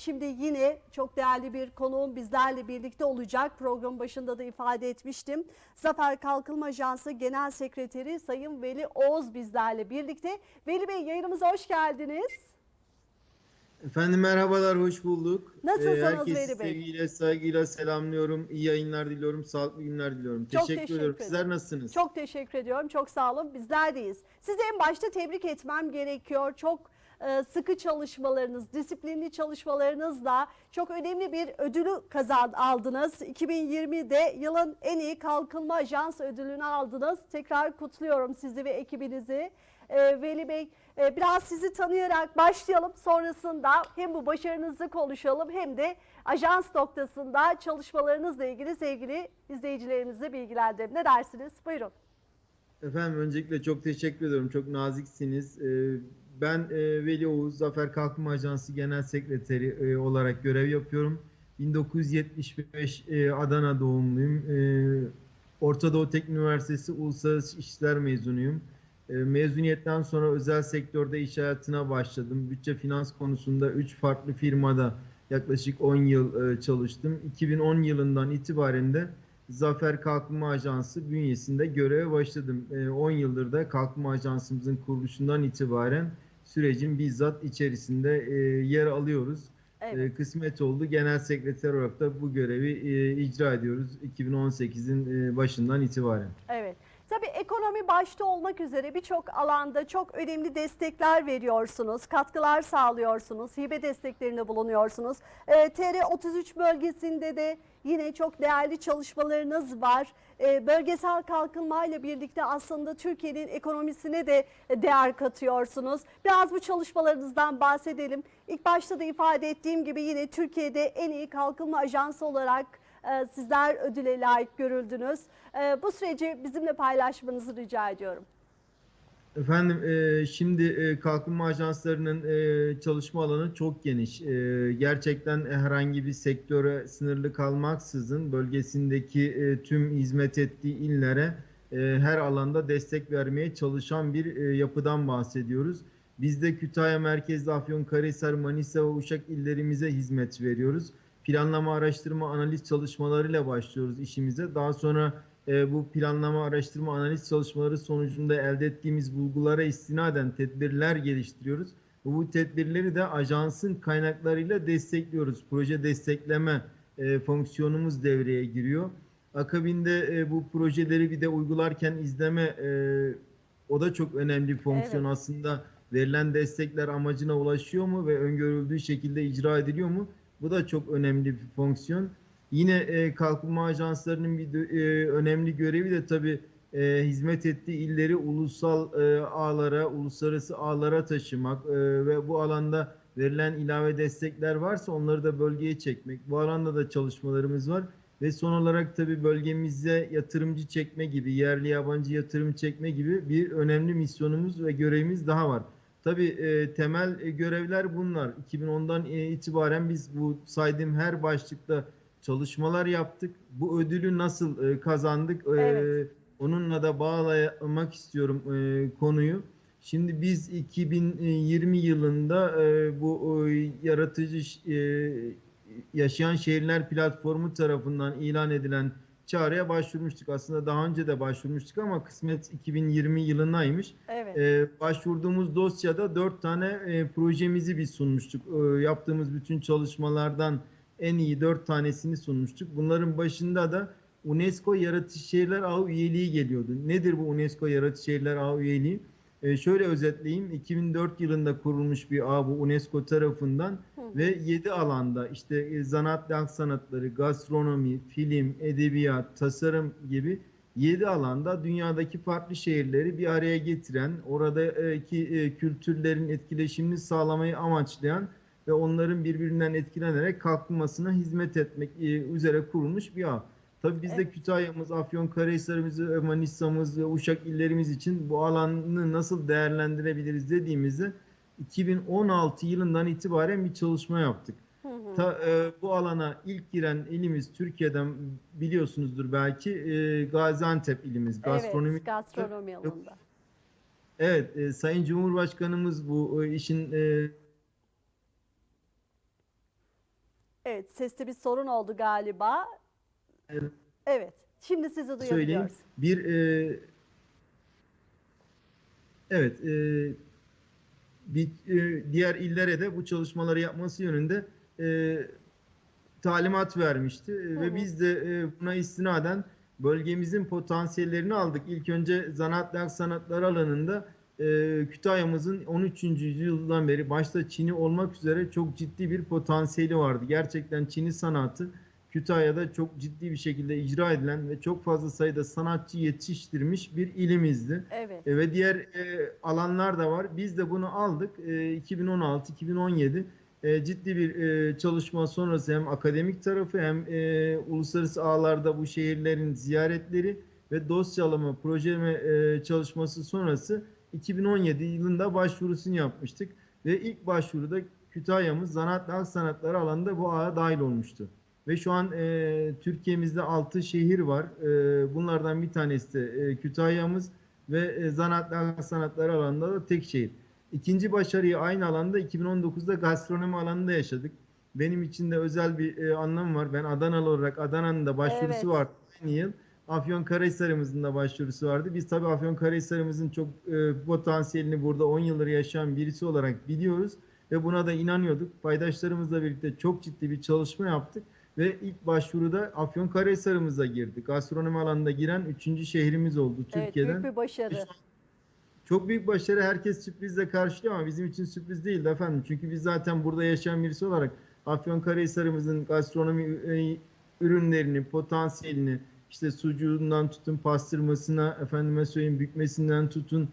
Şimdi yine çok değerli bir konuğum bizlerle birlikte olacak. Program başında da ifade etmiştim. Zafer Kalkınma Ajansı Genel Sekreteri Sayın Veli Oğuz bizlerle birlikte. Veli Bey yayınımıza hoş geldiniz. Efendim merhabalar, hoş bulduk. Nasılsınız Ee, herkesi Veli Bey? sevgiyle, saygıyla selamlıyorum. İyi yayınlar diliyorum, sağlıklı günler diliyorum. Çok teşekkür, teşekkür ediyorum. Sizler nasılsınız? Çok teşekkür ediyorum. Çok sağ olun. Bizler deyiz. Sizi en başta tebrik etmem gerekiyor. Çok sıkı çalışmalarınız, disiplinli çalışmalarınızla çok önemli bir ödülü kazan aldınız. 2020'de yılın en iyi kalkınma ajans ödülünü aldınız. Tekrar kutluyorum sizi ve ekibinizi. E, Veli Bey e, biraz sizi tanıyarak başlayalım. Sonrasında hem bu başarınızı konuşalım hem de ajans noktasında çalışmalarınızla ilgili sevgili izleyicilerimizi bilgilendirelim. Ne dersiniz? Buyurun. Efendim öncelikle çok teşekkür ediyorum. Çok naziksiniz. Ben e, Veli Oğuz, Zafer Kalkınma Ajansı Genel Sekreteri e, olarak görev yapıyorum. 1975 e, Adana doğumluyum. E, Orta Doğu Teknik Üniversitesi Uluslararası İşler mezunuyum. E, Mezuniyetten sonra özel sektörde iş hayatına başladım. Bütçe finans konusunda 3 farklı firmada yaklaşık 10 yıl e, çalıştım. 2010 yılından itibaren de Zafer Kalkınma Ajansı bünyesinde göreve başladım. E, 10 yıldır da Kalkınma Ajansımızın kuruluşundan itibaren sürecin bizzat içerisinde e, yer alıyoruz. Evet. E, kısmet oldu. Genel sekreter olarak da bu görevi e, icra ediyoruz 2018'in e, başından itibaren. Evet. Tabii ekonomi başta olmak üzere birçok alanda çok önemli destekler veriyorsunuz, katkılar sağlıyorsunuz, hibe desteklerinde bulunuyorsunuz. Ee, TR33 bölgesinde de yine çok değerli çalışmalarınız var. Ee, bölgesel kalkınmayla birlikte aslında Türkiye'nin ekonomisine de değer katıyorsunuz. Biraz bu çalışmalarınızdan bahsedelim. İlk başta da ifade ettiğim gibi yine Türkiye'de en iyi kalkınma ajansı olarak e, sizler ödüle layık görüldünüz. E, Bu süreci bizimle paylaşmanızı rica ediyorum. Efendim e, şimdi e, kalkınma ajanslarının e, çalışma alanı çok geniş. E, gerçekten herhangi bir sektöre sınırlı kalmaksızın bölgesindeki e, tüm hizmet ettiği illere e, her alanda destek vermeye çalışan bir e, yapıdan bahsediyoruz. Biz de Kütahya merkezli Afyonkarahisar, Manisa ve Uşak illerimize hizmet veriyoruz. Planlama, araştırma, analiz çalışmalarıyla başlıyoruz işimize. Daha sonra e, bu planlama, araştırma, analiz çalışmaları sonucunda elde ettiğimiz bulgulara istinaden tedbirler geliştiriyoruz. Bu tedbirleri de ajansın kaynaklarıyla destekliyoruz. Proje destekleme e, fonksiyonumuz devreye giriyor. Akabinde e, bu projeleri bir de uygularken izleme e, o da çok önemli bir fonksiyon Evet. aslında. Verilen destekler amacına ulaşıyor mu ve öngörüldüğü şekilde icra ediliyor mu? Bu da çok önemli bir fonksiyon. Yine e, kalkınma ajanslarının bir e, önemli görevi de tabii e, hizmet ettiği illeri ulusal e, ağlara, uluslararası ağlara taşımak e, ve bu alanda verilen ilave destekler varsa onları da bölgeye çekmek. Bu alanda da çalışmalarımız var. Ve son olarak tabii bölgemize yatırımcı çekme gibi, yerli yabancı yatırım çekme gibi bir önemli misyonumuz ve görevimiz daha var. Tabii e, temel e, görevler bunlar. 2010'dan e, itibaren biz bu saydığım her başlıkta çalışmalar yaptık. Bu ödülü nasıl e, kazandık? E, Evet. Onunla da bağlamak istiyorum e, konuyu. Şimdi biz 2020 yılında e, bu e, yaratıcı e, yaşayan şehirler platformu tarafından ilan edilen çağrıya başvurmuştuk. Aslında daha önce de başvurmuştuk ama kısmet 2020 yılındaymış. Evet. Ee, başvurduğumuz dosyada dört tane e, projemizi biz sunmuştuk. Ee, yaptığımız bütün çalışmalardan en iyi dört tanesini sunmuştuk. Bunların başında da UNESCO Yaratıcı Şehirler Ağı üyeliği geliyordu. Nedir bu UNESCO Yaratıcı Şehirler Ağı üyeliği? Ee, şöyle özetleyeyim. 2004 yılında kurulmuş bir ağ bu UNESCO tarafından Hı. ve 7 alanda işte e, zanaat halk sanatları, gastronomi, film, edebiyat, tasarım gibi 7 alanda dünyadaki farklı şehirleri bir araya getiren, oradaki e, kültürlerin etkileşimini sağlamayı amaçlayan ve onların birbirinden etkilenerek kalkınmasına hizmet etmek e, üzere kurulmuş bir ağ. Tabii biz de Evet. Kütahya'mız, Afyonkarahisar'ımız, Manisa'mız ve Uşak illerimiz için bu alanı nasıl değerlendirebiliriz dediğimizde 2016 yılından itibaren bir çalışma yaptık. Hı hı. Ta, e, bu alana ilk giren ilimiz Türkiye'den biliyorsunuzdur belki e, Gaziantep ilimiz. Gastronomi. Evet, gastronomi alanında. Evet, e, Sayın Cumhurbaşkanımız bu e, işin e, Evet, seste bir sorun oldu galiba. Evet. Evet, şimdi sizi söyleyeyim. duyabiliyoruz. Bir e, evet e, bir e, diğer illere de bu çalışmaları yapması yönünde e, talimat vermişti E, Hı ve hı. biz de e, buna istinaden bölgemizin potansiyellerini aldık. İlk önce zanaat ve hak sanatları alanında e, Kütahya'mızın 13. yüzyıldan beri başta Çin'i olmak üzere çok ciddi bir potansiyeli vardı. Gerçekten Çin'i sanatı Kütahya'da çok ciddi bir şekilde icra edilen ve çok fazla sayıda sanatçı yetiştirmiş bir ilimizdi. Evet, E, ve diğer e, alanlar da var. Biz de bunu aldık. E, 2016-2017 e, ciddi bir e, çalışma sonrası hem akademik tarafı hem e, uluslararası ağlarda bu şehirlerin ziyaretleri ve dosyalama, projeleme e, çalışması sonrası 2017 yılında başvurusunu yapmıştık. Ve ilk başvuruda Kütahya'mız zanaat ve sanatları alanında bu ağa dahil olmuştu. Ve şu an e, Türkiye'mizde 6 şehir var. E, bunlardan bir tanesi de e, Kütahya'mız ve e, zanaat ve sanatları alanında da tek şehir. İkinci başarıyı aynı alanda 2019'da gastronomi alanında yaşadık. Benim için de özel bir e, anlamı var. Ben Adanalı olarak Adana'nın da başvurusu Evet. vardı aynı yıl. Afyonkarahisar'ımızın da başvurusu vardı. Biz tabii Afyonkarahisar'ımızın çok e, potansiyelini burada 10 yıldır yaşayan birisi olarak biliyoruz ve buna da inanıyorduk. Paydaşlarımızla birlikte çok ciddi bir çalışma yaptık ve ilk başvuruda Afyonkarahisar'ımıza girdik. Gastronomi alanında giren 3. şehrimiz oldu evet Türkiye'den. büyük bir başarı. Çok büyük başarı herkes sürprizle karşılıyor ama bizim için sürpriz değildi efendim. Çünkü biz zaten burada yaşayan birisi olarak Afyonkarahisar'ımızın gastronomi e, ürünlerini, potansiyelini, işte sucuğundan tutun pastırmasına, efendime söyleyeyim bükmesinden tutun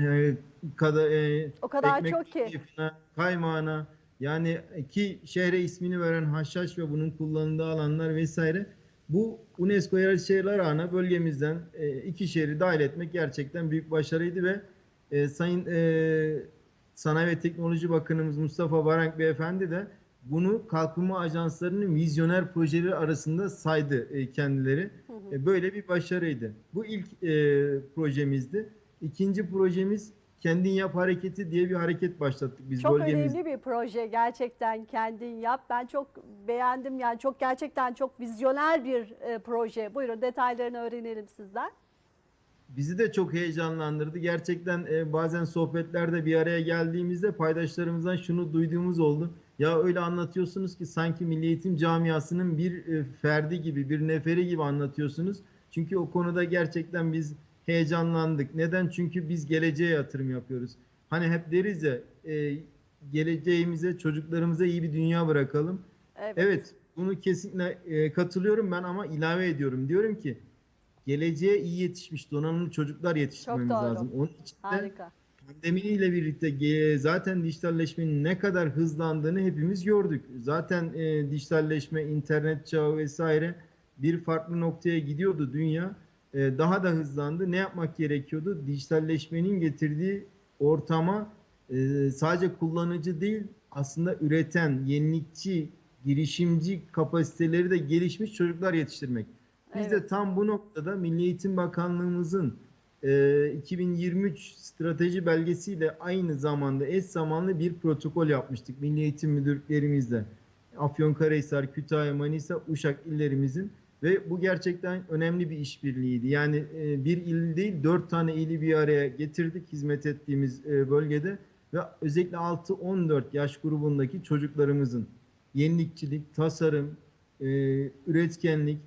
e, kada, e, O kadar ekmek çok ki. keyfine, kaymağına yani ki şehre ismini veren haşhaş ve bunun kullanıldığı alanlar vesaire bu UNESCO Yerel Şehirler Ağı'na bölgemizden e, iki şehri dahil etmek gerçekten büyük başarıydı ve e, Sayın e, Sanayi ve Teknoloji Bakanımız Mustafa Varank Beyefendi de bunu kalkınma ajanslarının vizyoner projeleri arasında saydı e, kendileri. Hı hı. E, Böyle bir başarıydı. Bu ilk e, projemizdi. İkinci projemiz Kendin Yap Hareketi diye bir hareket başlattık biz Çok bölgemizde. önemli bir proje gerçekten kendin yap. Ben çok beğendim yani çok gerçekten çok vizyoner bir e, proje. Buyurun detaylarını öğrenelim sizden. Bizi de çok heyecanlandırdı. Gerçekten e, bazen sohbetlerde bir araya geldiğimizde paydaşlarımızdan şunu duyduğumuz oldu. Ya öyle anlatıyorsunuz ki sanki Milli Eğitim camiasının bir e, ferdi gibi, bir neferi gibi anlatıyorsunuz. Çünkü o konuda gerçekten biz heyecanlandık. Neden? Çünkü biz geleceğe yatırım yapıyoruz. Hani hep deriz ya e, geleceğimize, çocuklarımıza iyi bir dünya bırakalım. Evet. Evet, bunu kesinlikle e, katılıyorum ben ama ilave ediyorum. Diyorum ki geleceğe iyi yetişmiş donanımlı çocuklar yetiştirmemiz Çok doğru. lazım. Onun için de Harika. Pandemiyle birlikte zaten dijitalleşmenin ne kadar hızlandığını hepimiz gördük. Zaten e, dijitalleşme, internet çağı vesaire bir farklı noktaya gidiyordu dünya. E, daha da hızlandı. Ne yapmak gerekiyordu? Dijitalleşmenin getirdiği ortama e, sadece kullanıcı değil aslında üreten, yenilikçi, girişimci kapasiteleri de gelişmiş çocuklar yetiştirmek. Biz de Evet. tam bu noktada Milli Eğitim Bakanlığımızın e, 2023 strateji belgesiyle aynı zamanda eş zamanlı bir protokol yapmıştık Milli Eğitim Müdürlüklerimizle. Afyonkarahisar, Kütahya, Manisa, Uşak illerimizin ve bu gerçekten önemli bir işbirliğiydi. Yani e, bir il değil dört tane ili bir araya getirdik hizmet ettiğimiz e, bölgede ve özellikle 6-14 yaş grubundaki çocuklarımızın yenilikçilik, tasarım, e, üretkenlik,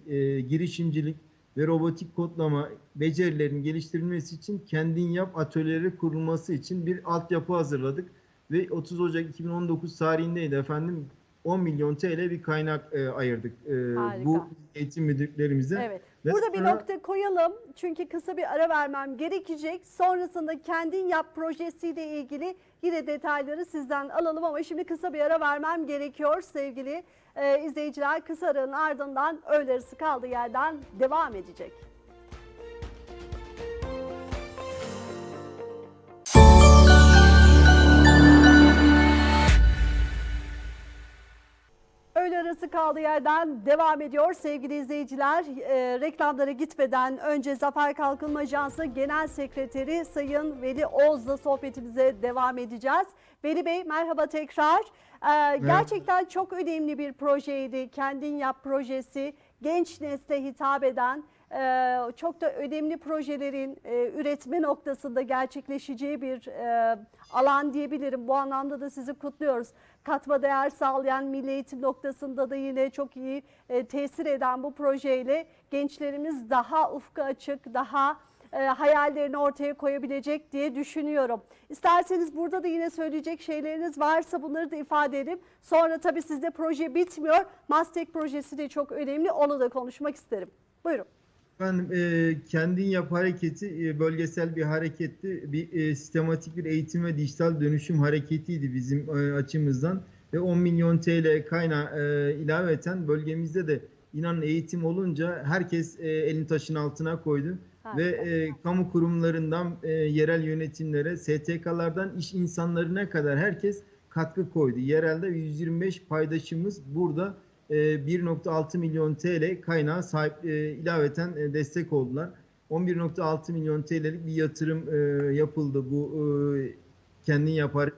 girişimcilik ve robotik kodlama becerilerinin geliştirilmesi için kendin yap atölyeleri kurulması için bir altyapı hazırladık ve 30 Ocak 2019 tarihindeydi efendim 10 milyon TL bir kaynak e, ayırdık e, Harika. bu eğitim müdürlüklerimize. Evet. Ve Burada bir sonra- nokta koyalım. Çünkü kısa bir ara vermem gerekecek. Sonrasında kendin yap projesiyle ilgili yine detayları sizden alalım ama şimdi kısa bir ara vermem gerekiyor sevgili e, izleyiciler. Kısa aranın ardından öğle arası kaldığı yerden devam edecek. öğle arası kaldığı yerden devam ediyor sevgili izleyiciler. E, reklamlara gitmeden önce Zafer Kalkınma Ajansı Genel Sekreteri Sayın Veli Oğuz'la sohbetimize devam edeceğiz. Veli Bey merhaba tekrar. E, gerçekten çok önemli bir projeydi. Kendin Yap projesi genç nesle hitap eden e, çok da önemli projelerin e, üretme noktasında gerçekleşeceği bir e, alan diyebilirim. Bu anlamda da sizi kutluyoruz. Katma değer sağlayan milli eğitim noktasında da yine çok iyi e, tesir eden bu projeyle gençlerimiz daha ufku açık, daha e, hayallerini ortaya koyabilecek diye düşünüyorum. İsterseniz burada da yine söyleyecek şeyleriniz varsa bunları da ifade edip sonra tabii sizde proje bitmiyor. Mastek projesi de çok önemli. Onu da konuşmak isterim. Buyurun. Efendim e, kendin yap hareketi e, bölgesel bir hareketti. Bir e, sistematik bir eğitim ve dijital dönüşüm hareketiydi bizim e, açımızdan ve 10 milyon TL kaynağı e, ilaveten bölgemizde de inanın eğitim olunca herkes e, elini taşın altına koydu Ve e, kamu kurumlarından e, yerel yönetimlere, STK'lardan iş insanlarına kadar herkes katkı koydu. Yerelde 125 paydaşımız burada e, 1.6 milyon TL kaynağı sahip e, ilaveten e, destek oldular. 11.6 milyon TL'lik bir yatırım e, yapıldı bu e, kendin yapar.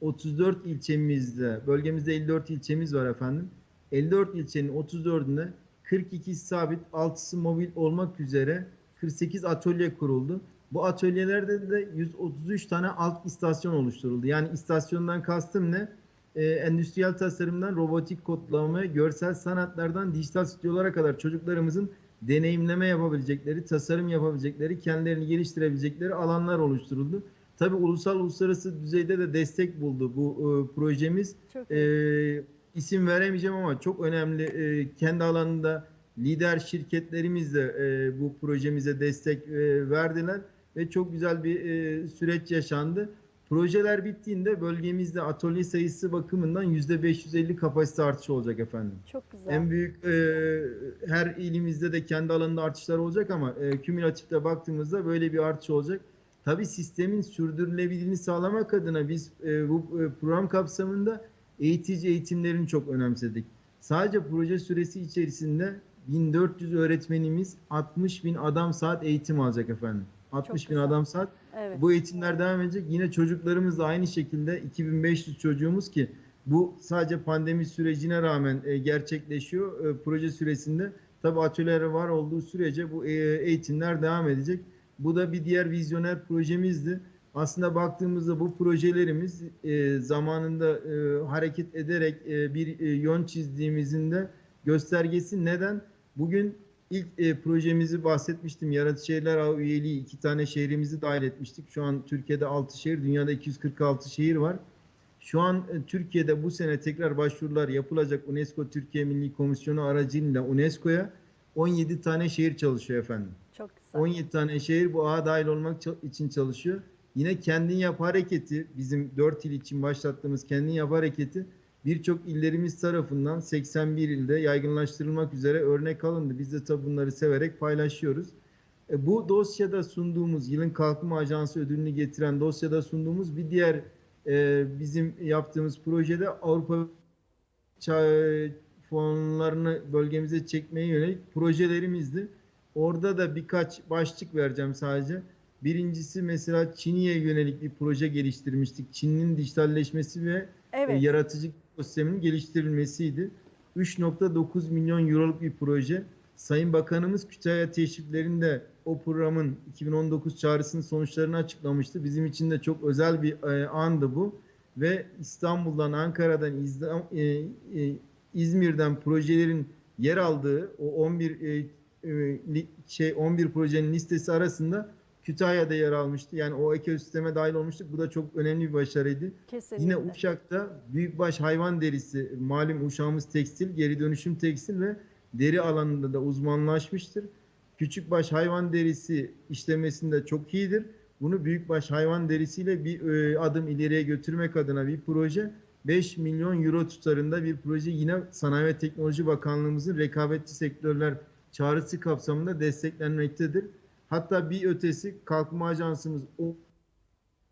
34 ilçemizde, bölgemizde 54 ilçemiz var efendim. 54 ilçenin 34'ünde 42 sabit, 6'sı mobil olmak üzere 48 atölye kuruldu. Bu atölyelerde de 133 tane alt istasyon oluşturuldu. Yani istasyondan kastım ne? Ee, endüstriyel tasarımdan robotik kodlama, görsel sanatlardan dijital stüdyolara kadar çocuklarımızın deneyimleme yapabilecekleri, tasarım yapabilecekleri, kendilerini geliştirebilecekleri alanlar oluşturuldu. Tabii ulusal uluslararası düzeyde de destek buldu bu e, projemiz. Çok E, isim veremeyeceğim ama çok önemli e, kendi alanında lider şirketlerimiz de e, bu projemize destek e, verdiler ve çok güzel bir e, süreç yaşandı. Projeler bittiğinde bölgemizde atölye sayısı bakımından %550 kapasite artışı olacak efendim. çok güzel. En büyük e, her ilimizde de kendi alanında artışlar olacak ama e, kümülatifte baktığımızda böyle bir artış olacak. Tabii sistemin sürdürülebilirliğini sağlamak adına biz e, bu e, program kapsamında eğitici eğitimlerini çok önemsedik. Sadece proje süresi içerisinde 1400 öğretmenimiz 60 bin adam saat eğitim alacak efendim. 60 bin adam saat. Evet. Bu eğitimler devam edecek. Yine çocuklarımız da aynı şekilde 2500 çocuğumuz ki bu sadece pandemi sürecine rağmen e, gerçekleşiyor. E, proje süresinde tabii atölyeler var olduğu sürece bu e, eğitimler devam edecek. Bu da bir diğer vizyoner projemizdi. Aslında baktığımızda bu projelerimiz e, zamanında e, hareket ederek e, bir e, yön çizdiğimizin de göstergesi. Neden? Bugün ilk e, projemizi bahsetmiştim. Yaratıcı Şehirler Ağı üyeliği iki tane şehrimizi dahil etmiştik. Şu an Türkiye'de 6 şehir, dünyada 246 şehir var. Şu an e, Türkiye'de bu sene tekrar başvurular yapılacak UNESCO Türkiye Milli Komisyonu aracılığıyla UNESCO'ya 17 tane şehir çalışıyor efendim. Çok güzel. 17 tane şehir bu ağa dahil olmak için çalışıyor. Yine kendin yap hareketi bizim 4 il için başlattığımız kendin yap hareketi birçok illerimiz tarafından 81 ilde yaygınlaştırılmak üzere örnek alındı. Biz de tabi bunları severek paylaşıyoruz. E, bu dosyada sunduğumuz yılın kalkınma ajansı ödülünü getiren dosyada sunduğumuz bir diğer e, bizim yaptığımız projede Avrupa fonlarını bölgemize çekmeye yönelik projelerimizdi. Orada da birkaç başlık vereceğim sadece. Birincisi mesela Çin'e yönelik bir proje geliştirmiştik. Çin'in dijitalleşmesi ve e, Evet. yaratıcı ekosisteminin geliştirilmesiydi. 3.9 milyon euroluk bir proje. Sayın Bakanımız Kütahya teşriflerinde o programın 2019 çağrısının sonuçlarını açıklamıştı. Bizim için de çok özel bir e, andı bu. Ve İstanbul'dan, Ankara'dan, e, İzmir'den projelerin yer aldığı o 11 e, e, li- şey 11 projenin listesi arasında Kütahya'da yer almıştı. Yani o ekosisteme dahil olmuştuk. Bu da çok önemli bir başarıydı. Kesinlikle. Yine Uşak'ta büyükbaş hayvan derisi, malum uşağımız tekstil, geri dönüşüm tekstil ve deri alanında da uzmanlaşmıştır. Küçükbaş hayvan derisi işlemesinde çok iyidir. Bunu büyükbaş hayvan derisiyle bir e, adım ileriye götürmek adına bir proje. 5 milyon euro tutarında bir proje yine Sanayi ve Teknoloji Bakanlığımızın rekabetçi sektörler çağrısı kapsamında desteklenmektedir. Hatta bir ötesi Kalkınma Ajansımız o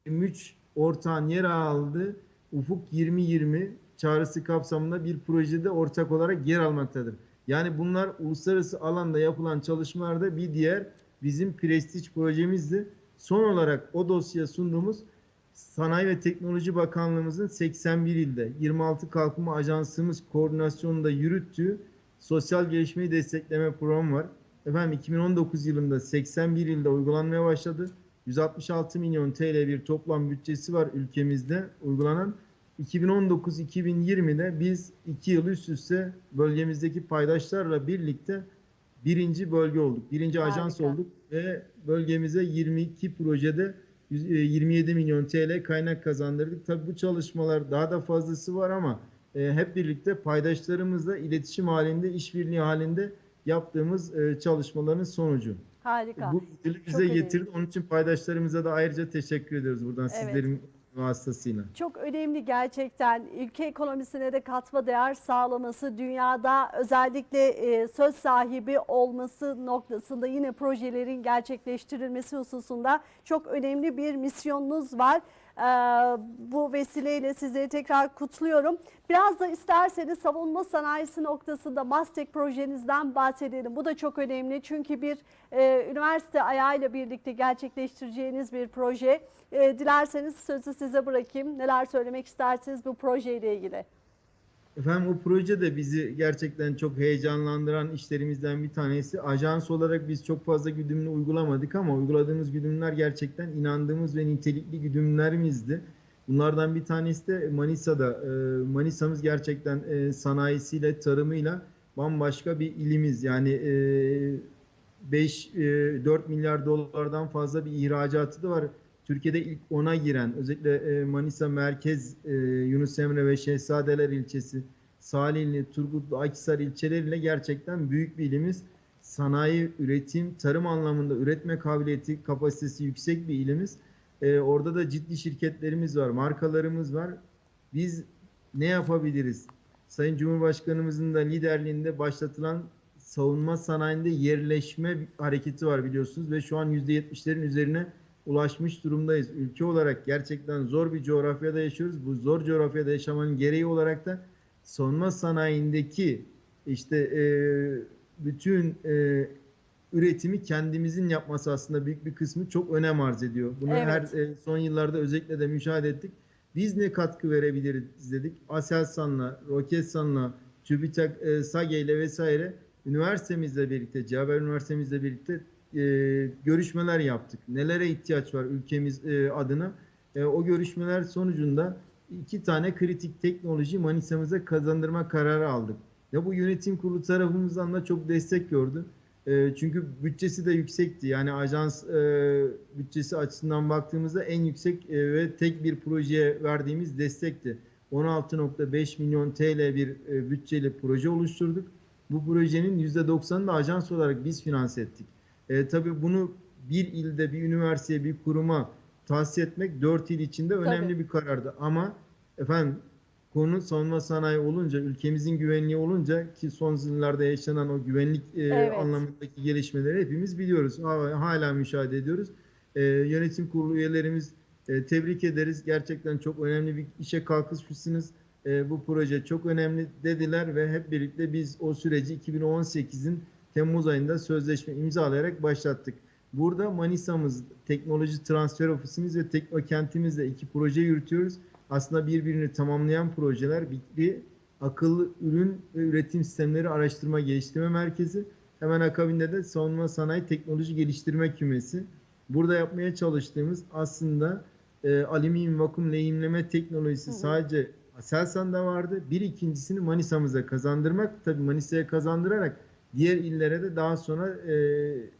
23 ortağın yer aldığı Ufuk 2020 çağrısı kapsamında bir projede ortak olarak yer almaktadır. Yani bunlar uluslararası alanda yapılan çalışmalarda bir diğer bizim prestij projemizdi. Son olarak o dosyaya sunduğumuz Sanayi ve Teknoloji Bakanlığımızın 81 ilde 26 kalkınma ajansımız koordinasyonunda yürüttüğü sosyal gelişmeyi destekleme programı var. Efendim 2019 yılında 81 ilde uygulanmaya başladı. 166 milyon TL bir toplam bütçesi var ülkemizde uygulanan. 2019-2020'de biz iki yıl üst üste bölgemizdeki paydaşlarla birlikte birinci bölge olduk. Birinci ajans Harika. olduk ve bölgemize 22 projede 100 e, 27 milyon TL kaynak kazandırdık. Tabii bu çalışmalar daha da fazlası var ama e, hep birlikte paydaşlarımızla iletişim halinde, işbirliği halinde yaptığımız e, çalışmaların sonucu. Harika. Bu ödülü Çok bize önemli. getirdi. Onun için paydaşlarımıza da ayrıca teşekkür ediyoruz buradan Evet. sizlerin vasıtasıyla. Çok önemli gerçekten ülke ekonomisine de katma değer sağlaması, dünyada özellikle e, söz sahibi olması noktasında yine projelerin gerçekleştirilmesi hususunda çok önemli bir misyonunuz var. Ee, bu vesileyle sizleri tekrar kutluyorum. Biraz da isterseniz savunma sanayisi noktasında Mastek projenizden bahsedelim. Bu da çok önemli çünkü bir e, üniversite ayağıyla birlikte gerçekleştireceğiniz bir proje. E, dilerseniz sözü size bırakayım. Neler söylemek istersiniz bu projeyle ilgili? Efendim o proje de bizi gerçekten çok heyecanlandıran işlerimizden bir tanesi. Ajans olarak biz çok fazla güdümlü uygulamadık ama uyguladığımız güdümler gerçekten inandığımız ve nitelikli güdümlerimizdi. Bunlardan bir tanesi de Manisa'da. Ee, Manisa'mız gerçekten e, sanayisiyle, tarımıyla bambaşka bir ilimiz. Yani e, 5 4 milyar dolardan fazla bir ihracatı da var. Türkiye'de ilk 10'a giren özellikle e, Manisa merkez e, Yunus Emre ve Şehzadeler ilçesi, Salihli, Turgutlu, Akhisar ilçeleriyle gerçekten büyük bir ilimiz. Sanayi, üretim, tarım anlamında üretme kabiliyeti, kapasitesi yüksek bir ilimiz. E, orada da ciddi şirketlerimiz var, markalarımız var. Biz ne yapabiliriz? Sayın Cumhurbaşkanımızın da liderliğinde başlatılan savunma sanayinde yerleşme hareketi var biliyorsunuz ve şu an %70'lerin üzerine ulaşmış durumdayız. Ülke olarak gerçekten zor bir coğrafyada yaşıyoruz. Bu zor coğrafyada yaşamanın gereği olarak da savunma sanayindeki işte e, bütün e, üretimi kendimizin yapması aslında büyük bir kısmı çok önem arz ediyor. Bunu Evet. her e, son yıllarda özellikle de müşahede ettik. Biz ne katkı verebiliriz dedik. Aselsan'la, Roketsan'la, TÜBİTAK, e, SAGE ile vesaire üniversitemizle birlikte, Cevher Üniversitemizle birlikte e, görüşmeler yaptık. Nelere ihtiyaç var ülkemiz e, adına? E, o görüşmeler sonucunda iki tane kritik teknoloji Manisa'mıza kazandırma kararı aldık. Ya bu yönetim kurulu tarafımızdan da çok destek gördü. E, çünkü bütçesi de yüksekti. Yani ajans e, bütçesi açısından baktığımızda en yüksek e, ve tek bir projeye verdiğimiz destekti. 16.5 milyon TL bir e, bütçeli proje oluşturduk. Bu projenin %90'ını da ajans olarak biz finanse ettik. E, tabii bunu bir ilde, bir üniversiteye, bir kuruma tahsis etmek dört il içinde önemli Tabii. bir karardı. Ama efendim konu savunma sanayi olunca, ülkemizin güvenliği olunca ki son yıllarda yaşanan o güvenlik e, Evet. anlamındaki gelişmeleri hepimiz biliyoruz. Ha- Hala müşahede ediyoruz. E, yönetim kurulu üyelerimiz e, tebrik ederiz. Gerçekten çok önemli bir işe kalkışmışsınız. E, bu proje çok önemli dediler ve hep birlikte biz o süreci 2018'in Temmuz ayında sözleşme imzalayarak başlattık. Burada Manisa'mız, teknoloji transfer ofisimiz ve teknokentimizle iki proje yürütüyoruz. Aslında birbirini tamamlayan projeler. Bir akıllı ürün ve üretim sistemleri araştırma geliştirme merkezi. Hemen akabinde de savunma sanayi teknoloji geliştirme kümesi. Burada yapmaya çalıştığımız aslında e, alüminyum vakum lehimleme teknolojisi hı. sadece Aselsan'da vardı. Bir ikincisini Manisa'mıza kazandırmak. Tabii Manisa'ya kazandırarak diğer illere de daha sonra e,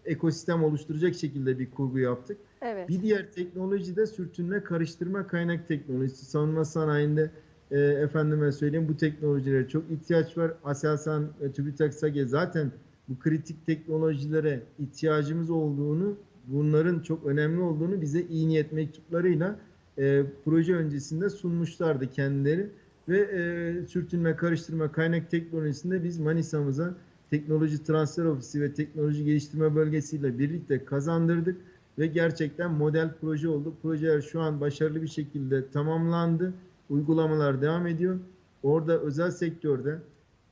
ekosistem oluşturacak şekilde bir kurgu yaptık. Evet. Bir diğer teknoloji de sürtünme karıştırma kaynak teknolojisi. Savunma sanayinde e, efendime söyleyeyim bu teknolojilere çok ihtiyaç var. Aselsan ve TÜBİTAK SAGE zaten bu kritik teknolojilere ihtiyacımız olduğunu, bunların çok önemli olduğunu bize iyi niyet mektuplarıyla e, proje öncesinde sunmuşlardı kendileri. Ve e, sürtünme karıştırma kaynak teknolojisinde biz Manisa'mıza teknoloji transfer ofisi ve teknoloji geliştirme bölgesiyle birlikte kazandırdık ve gerçekten model proje oldu. Projeler şu an başarılı bir şekilde tamamlandı. Uygulamalar devam ediyor. Orada özel sektörde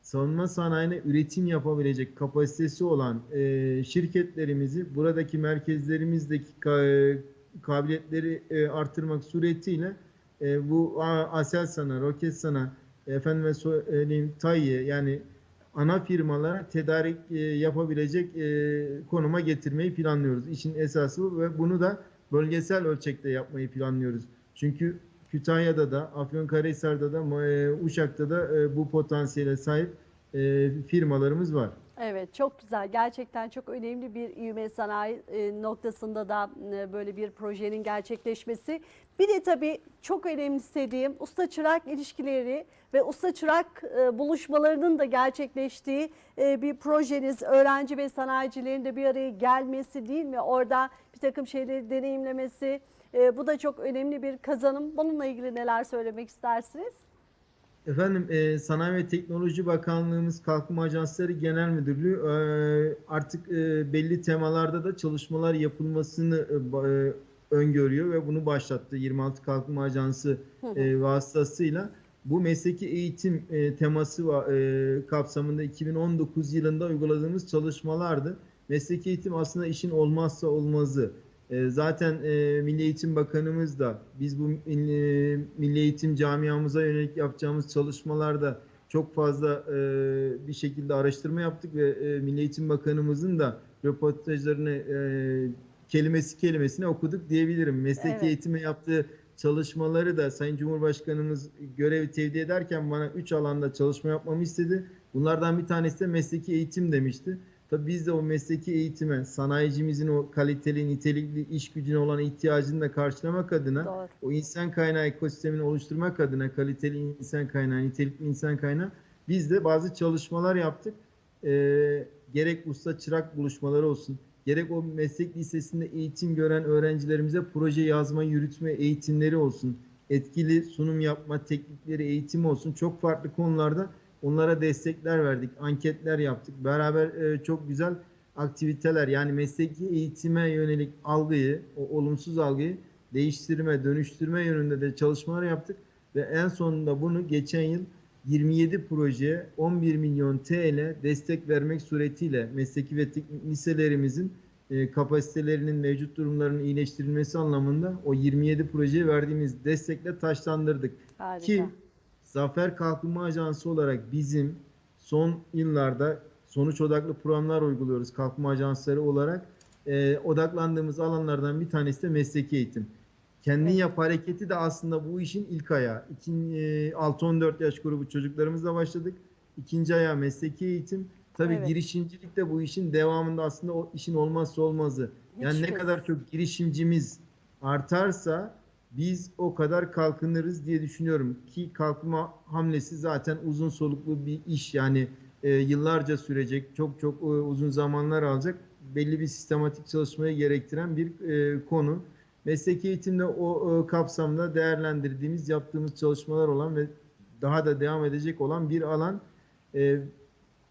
savunma sanayine üretim yapabilecek kapasitesi olan e, şirketlerimizi buradaki merkezlerimizdeki ka- kabiliyetleri e, artırmak suretiyle e, bu Aselsan'a, Roketsan'a, efendime söyleyeyim TAİ'ye yani ana firmalara tedarik e, yapabilecek e, konuma getirmeyi planlıyoruz. İşin esası ve bunu da bölgesel ölçekte yapmayı planlıyoruz. Çünkü Kütahya'da da, Afyonkarahisar'da da, e, Uşak'ta da e, bu potansiyele sahip e, firmalarımız var. Evet çok güzel. Gerçekten çok önemli bir ivme sanayi e, noktasında da e, böyle bir projenin gerçekleşmesi. Bir de tabii çok önemsediğim usta çırak ilişkileri ve usta çırak e, buluşmalarının da gerçekleştiği bir projeniz. Öğrenci ve sanayicilerin de bir araya gelmesi değil mi? Orada bir takım şeyleri deneyimlemesi. Bu da çok önemli bir kazanım. Bununla ilgili neler söylemek istersiniz? Efendim e, Sanayi ve Teknoloji Bakanlığımız Kalkınma Ajansları Genel Müdürlüğü e, artık e, belli temalarda da çalışmalar yapılmasını e, e, öngörüyor ve bunu başlattı 26 Kalkınma Ajansı e, vasıtasıyla. Bu mesleki eğitim e, teması e, kapsamında 2019 yılında uyguladığımız çalışmalardı. Mesleki eğitim aslında işin olmazsa olmazı. E, Zaten e, Milli Eğitim Bakanımız da biz bu milli, milli eğitim camiamıza yönelik yapacağımız çalışmalarda çok fazla e, bir şekilde araştırma yaptık ve e, Milli Eğitim Bakanımızın da röportajlarını e, kelimesi kelimesine okuduk diyebilirim. Mesleki Evet. eğitime yaptığı çalışmaları da Sayın Cumhurbaşkanımız görevi tevdi ederken bana 3 alanda çalışma yapmamı istedi. Bunlardan bir tanesi de mesleki eğitim demişti. Tabii biz de o mesleki eğitime, sanayicimizin o kaliteli, nitelikli iş gücüne olan ihtiyacını da karşılamak adına, Doğru. o insan kaynağı ekosistemini oluşturmak adına kaliteli insan kaynağı, nitelikli insan kaynağı biz de bazı çalışmalar yaptık. Ee, gerek usta çırak buluşmaları olsun, gerek o meslek lisesinde eğitim gören öğrencilerimize proje yazma, yürütme eğitimleri olsun, etkili sunum yapma teknikleri eğitimi olsun. Çok farklı konularda onlara destekler verdik, anketler yaptık. Beraber e, çok güzel aktiviteler yani mesleki eğitime yönelik algıyı, o olumsuz algıyı değiştirme, dönüştürme yönünde de çalışmalar yaptık ve en sonunda bunu geçen yıl 27 projeye 11 milyon TL destek vermek suretiyle mesleki ve teknik liselerimizin e, kapasitelerinin mevcut durumlarının iyileştirilmesi anlamında o 27 projeye verdiğimiz destekle taşlandırdık. Harika. Ki Zafer Kalkınma Ajansı olarak bizim son yıllarda sonuç odaklı programlar uyguluyoruz kalkınma ajansları olarak. Ee, odaklandığımız alanlardan bir tanesi de mesleki eğitim. Kendin Evet. yap hareketi de aslında bu işin ilk ayağı. İkin, e, 6-14 yaş grubu çocuklarımızla başladık. İkinci ayağı mesleki eğitim. Tabii Evet. girişimcilik de bu işin devamında aslında o işin olmazsa olmazı. Yani Hiç ne kadar çok girişimcimiz artarsa biz o kadar kalkınırız diye düşünüyorum ki kalkma hamlesi zaten uzun soluklu bir iş yani e, yıllarca sürecek çok çok e, uzun zamanlar alacak belli bir sistematik çalışmayı gerektiren bir e, konu. Mesleki eğitimde o e, kapsamda değerlendirdiğimiz yaptığımız çalışmalar olan ve daha da devam edecek olan bir alan. E,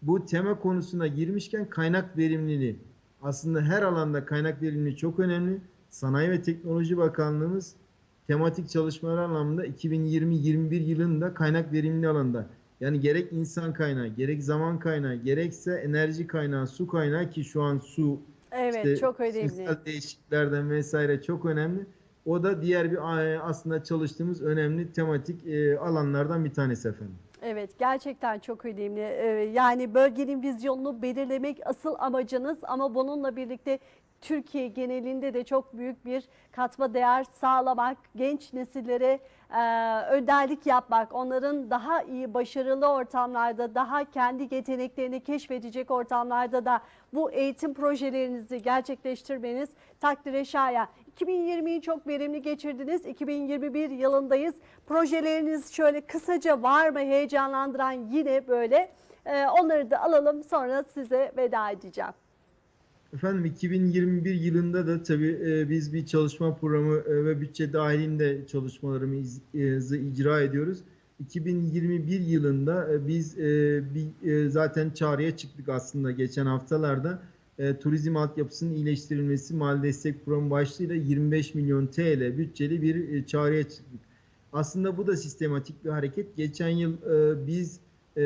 bu tema konusuna girmişken kaynak verimliliği aslında her alanda kaynak verimliliği çok önemli. Sanayi ve Teknoloji Bakanlığımız tematik çalışmalar anlamında 2020-21 yılında kaynak verimli alanda yani gerek insan kaynağı, gerek zaman kaynağı, gerekse enerji kaynağı, su kaynağı ki şu an su Evet işte çok önemli. değişikliklerden vesaire çok önemli. O da diğer bir aslında çalıştığımız önemli tematik e, alanlardan bir tanesi efendim. Evet gerçekten çok önemli. Ee, Yani bölgenin vizyonunu belirlemek asıl amacınız ama bununla birlikte Türkiye genelinde de çok büyük bir katma değer sağlamak, genç nesillere e, önderlik yapmak, onların daha iyi başarılı ortamlarda, daha kendi yeteneklerini keşfedecek ortamlarda da bu eğitim projelerinizi gerçekleştirmeniz takdire şayan. 2020'yi çok verimli geçirdiniz. 2021 yılındayız. Projeleriniz şöyle kısaca var mı heyecanlandıran yine böyle? Ee, onları da alalım sonra size veda edeceğim. Efendim 2021 yılında da tabii e, biz bir çalışma programı e, ve bütçe dahilinde çalışmalarımızı icra ediyoruz. 2021 yılında e, biz e, bir e, zaten çağrıya çıktık aslında geçen haftalarda. E, turizm altyapısının iyileştirilmesi mali destek programı başlığıyla 25 milyon TL bütçeli bir e, çağrıya çıktık. Aslında bu da sistematik bir hareket. Geçen yıl e, biz e,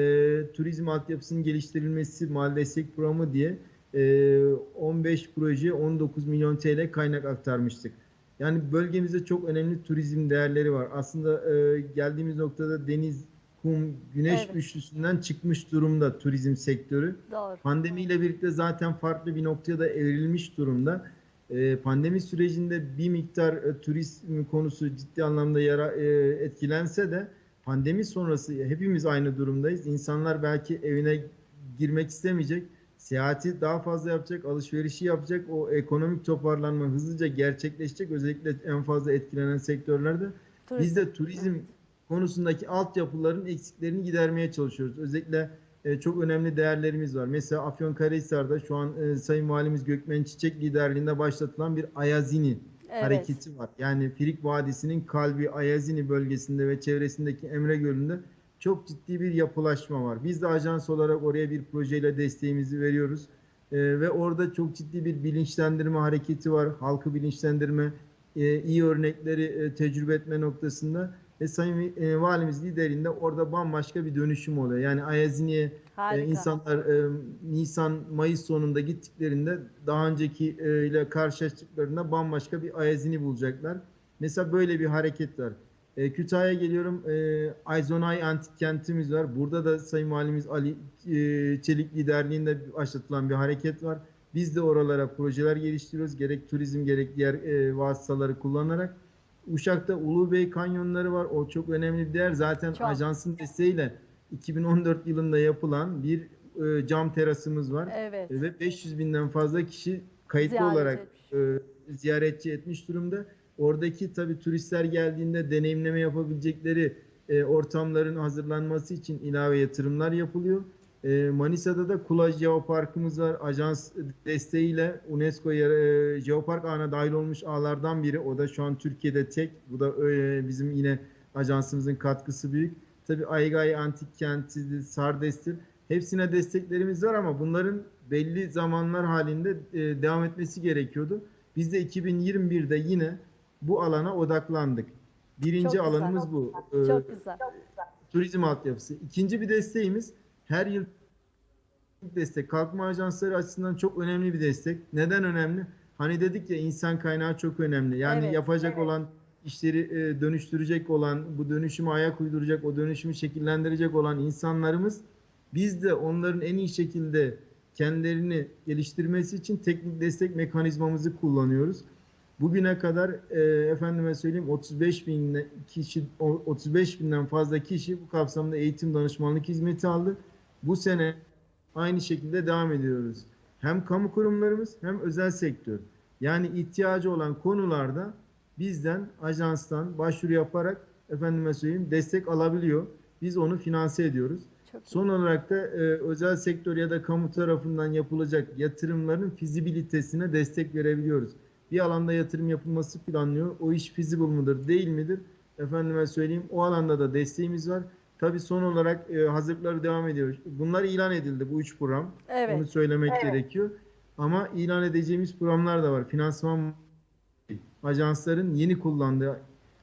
turizm altyapısının geliştirilmesi mali destek programı diye e, 15 proje 19 milyon TL kaynak aktarmıştık. Yani bölgemizde çok önemli turizm değerleri var. Aslında e, geldiğimiz noktada deniz, kum, güneş Evet. üçlüsünden çıkmış durumda turizm sektörü. Doğru. Pandemiyle birlikte zaten farklı bir noktaya da evrilmiş durumda. Ee, Pandemi sürecinde bir miktar e, turizm konusu ciddi anlamda yara, e, etkilense de pandemi sonrası hepimiz aynı durumdayız. İnsanlar belki evine girmek istemeyecek, seyahati daha fazla yapacak, alışverişi yapacak. O ekonomik toparlanma hızlıca gerçekleşecek. Özellikle en fazla etkilenen sektörlerde. Turizm. Biz de turizm konusundaki altyapıların eksiklerini gidermeye çalışıyoruz. Özellikle e, çok önemli değerlerimiz var. Mesela Afyonkarahisar'da şu an e, Sayın Valimiz Gökmen Çiçek liderliğinde başlatılan bir Ayazini Evet. hareketi var. Yani Firik Vadisi'nin kalbi Ayazini bölgesinde ve çevresindeki Emre Gölü'nde çok ciddi bir yapılaşma var. Biz de ajans olarak oraya bir projeyle desteğimizi veriyoruz. E, ve orada çok ciddi bir bilinçlendirme hareketi var. Halkı bilinçlendirme, e, iyi örnekleri e, tecrübe etme noktasında ve Sayın e, Valimiz liderliğinde orada bambaşka bir dönüşüm oluyor. Yani Ayazini'ye e, insanlar e, Nisan Mayıs sonunda gittiklerinde daha önceki e, ile karşılaştıklarında bambaşka bir Ayazini bulacaklar. Mesela böyle bir hareket var. E, Kütahya'ya geliyorum. E, Ayzonay Antik Kentimiz var. Burada da Sayın Valimiz Ali e, Çelik liderliğinde başlatılan bir hareket var. Biz de oralara projeler geliştiriyoruz. Gerek turizm gerek diğer e, vasıtaları kullanarak. Uşak'ta Ulubey Kanyonları var. O çok önemli bir değer. Zaten Çok. ajansın desteğiyle 2014 yılında yapılan bir e, cam terasımız var. Evet. Ve 500 binden fazla kişi kayıtlı Ziyaret olarak etmiş. e, ziyaretçi etmiş durumda. Oradaki tabii turistler geldiğinde deneyimleme yapabilecekleri e, ortamların hazırlanması için ilave yatırımlar yapılıyor. E, Manisa'da da Kulaj Jeoparkımız var. Ajans desteğiyle UNESCO e, Jeopark ağına dahil olmuş ağlardan biri. O da şu an Türkiye'de tek. Bu da e, bizim yine ajansımızın katkısı büyük. Tabii Aygay Antik Kenti, Sardestir. Hepsine desteklerimiz var ama bunların belli zamanlar halinde e, devam etmesi gerekiyordu. Biz de 2021'de yine bu alana odaklandık. Birinci Çok güzel. alanımız bu. E, Çok güzel. turizm altyapısı. İkinci bir desteğimiz her yıl destek. Kalkınma ajansları açısından çok önemli bir destek. Neden önemli? Hani dedik ya insan kaynağı çok önemli. Yani Evet, yapacak evet. olan işleri e, dönüştürecek olan, bu dönüşüme ayak uyduracak, o dönüşümü şekillendirecek olan insanlarımız biz de onların en iyi şekilde kendilerini geliştirmesi için teknik destek mekanizmamızı kullanıyoruz. Bugüne kadar e, efendime söyleyeyim 35 bin kişi o- 35 binden fazla kişi bu kapsamda eğitim danışmanlık hizmeti aldı. Bu sene aynı şekilde devam ediyoruz. Hem kamu kurumlarımız hem özel sektör. Yani ihtiyacı olan konularda bizden ajanstan başvuru yaparak efendime söyleyeyim destek alabiliyor. Biz onu finanse ediyoruz. Çok iyi. Son olarak da e, özel sektör ya da kamu tarafından yapılacak yatırımların fizibilitesine destek verebiliyoruz. Bir alanda yatırım yapılması planlıyor. O iş feasible mıdır, değil midir? Efendime söyleyeyim o alanda da desteğimiz var. Tabii son olarak e, hazırlıkları devam ediyor. Bunlar ilan edildi bu üç program. Evet. Onu söylemek gerekiyor. Ama ilan edeceğimiz programlar da var. Finansman ajansların yeni kullandığı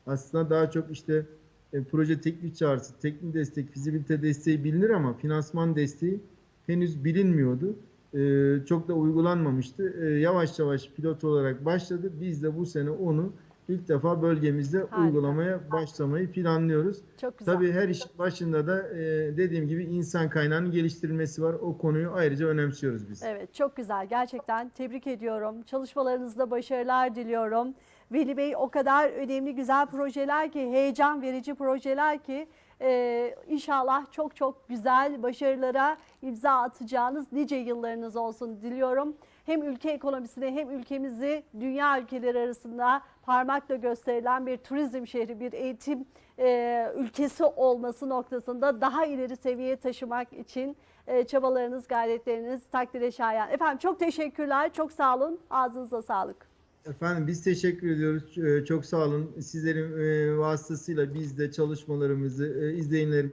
aslında daha çok işte e, proje teklif çağrısı, teknik destek, fizibilite desteği bilinir ama finansman desteği henüz bilinmiyordu. E, çok da uygulanmamıştı. E, yavaş yavaş pilot olarak başladı. Biz de bu sene onu ilk defa bölgemizde Harika. uygulamaya başlamayı planlıyoruz. Çok güzel. Tabii her işin başında da e, dediğim gibi insan kaynağının geliştirilmesi var. O konuyu ayrıca önemsiyoruz biz. Evet çok güzel gerçekten tebrik ediyorum. Çalışmalarınızda başarılar diliyorum. Veli Bey o kadar önemli güzel projeler ki heyecan verici projeler ki e, inşallah çok çok güzel başarılara imza atacağınız nice yıllarınız olsun diliyorum. Hem ülke ekonomisine hem ülkemizi dünya ülkeleri arasında parmakla gösterilen bir turizm şehri, bir eğitim e, ülkesi olması noktasında daha ileri seviyeye taşımak için e, çabalarınız, gayretleriniz takdire şayan. Efendim çok teşekkürler, çok sağ olun. Ağzınıza sağlık. Efendim biz teşekkür ediyoruz. Ee, Çok sağ olun. Sizlerin e, vasıtasıyla biz de çalışmalarımızı e, izleyenler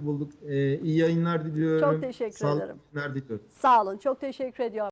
bulduk. E, İyi yayınlar diliyorum. Çok teşekkür Sağlıklı ederim. Sağ olun, çok teşekkür ediyorum.